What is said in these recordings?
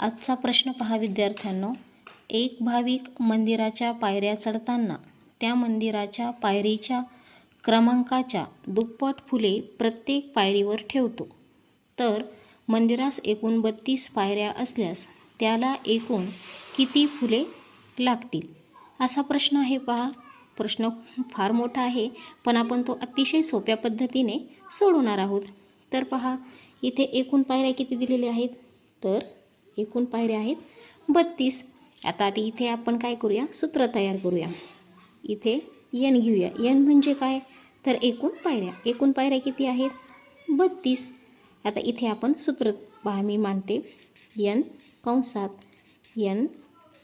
आजचा प्रश्न पहा विद्यार्थ्यांनो. एक भाविक मंदिराच्या पायऱ्या चढताना त्या मंदिराच्या पायरीच्या क्रमांकाच्या दुप्पट फुले प्रत्येक पायरीवर ठेवतो. तर मंदिरास एकूण बत्तीस पायऱ्या असल्यास त्याला एकूण किती फुले लागतील? असा प्रश्न आहे पहा. प्रश्न फार मोठा आहे पण आपण तो अतिशय सोप्या पद्धतीने सोडवणार आहोत. तर पहा इथे एकूण पायऱ्या किती दिलेल्या आहेत? तर एकूण पायऱ्या आहेत. बत्तीस. आता आता इथे आपण काय करूया? सूत्र तयार करूया. इथे यन घेऊया. यन म्हणजे काय? तर एकूण पायऱ्या. एकूण पायऱ्या किती आहेत? बत्तीस. आता इथे आपण सूत्र पहा मी मांडते यन कंसात यन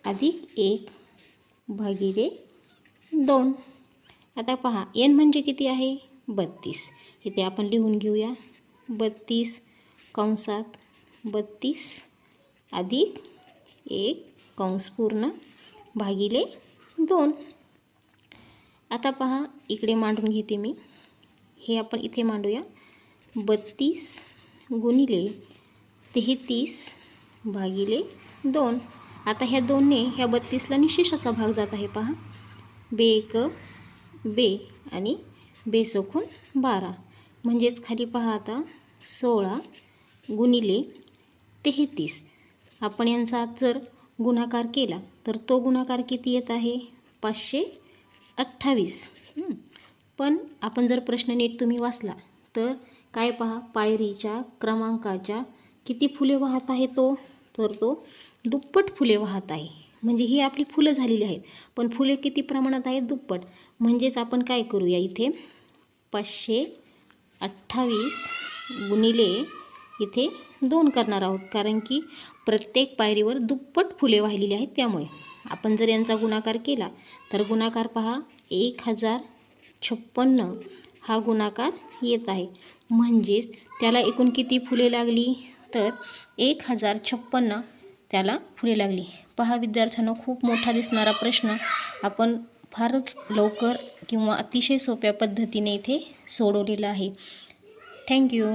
अधिक एक भागिले दोन. आता पहा यन म्हणजे किती आहे? बत्तीस. इथे आपण लिहून घेऊया. बत्तीस कंसात बत्तीस अधिक एक कंस पूर्ण भागिले दोन. आता पहा इकडे मांडून घेते मी. हे आपण इथे मांडूया. बत्तीस गुणिले तेहतीस भागिले दोन. आता ह्या दोनने ह्या बत्तीसला निशेष असा भाग जात आहे पहा. बे एक बे आणि बे बारा. म्हणजेच खाली पहा आता सोळा गुणिले तेहतीस. आपण यांचा जर गुणाकार केला तर तो गुणाकार किती येत आहे? पाचशे अठ्ठावीस. पण आपण जर प्रश्न नीट तुम्ही वाचला तर काय पहा पायरीच्या क्रमांकाच्या किती फुले वाहत आहे तो? तर तो दुप्पट फुले वाहत आहे. म्हणजे ही आपली फुलं झालेली आहेत. पण फुले किती प्रमाणात आहेत? दुप्पट. म्हणजेच आपण काय करूया इथे? पाचशे अठ्ठावीस गुणिले इथे दोन करणार आहोत. कारण की प्रत्येक पायरीवर दुप्पट फुले वाहिलेली आहेत त्यामुळे. आपण जर यांचा गुणाकार केला तर गुणाकार पहा एक हजार छप्पन्न हा गुणाकार येत आहे. म्हणजेच त्याला एकूण किती फुले लागली? तर एक हजार छप्पन्न त्याला फुले लागली. पहा विद्यार्थ्यांना खूप मोठा दिसणारा प्रश्न. आपण फारच लवकर किंवा अतिशय सोप्या पद्धतीने इथे सोडवलेला आहे. थँक्यू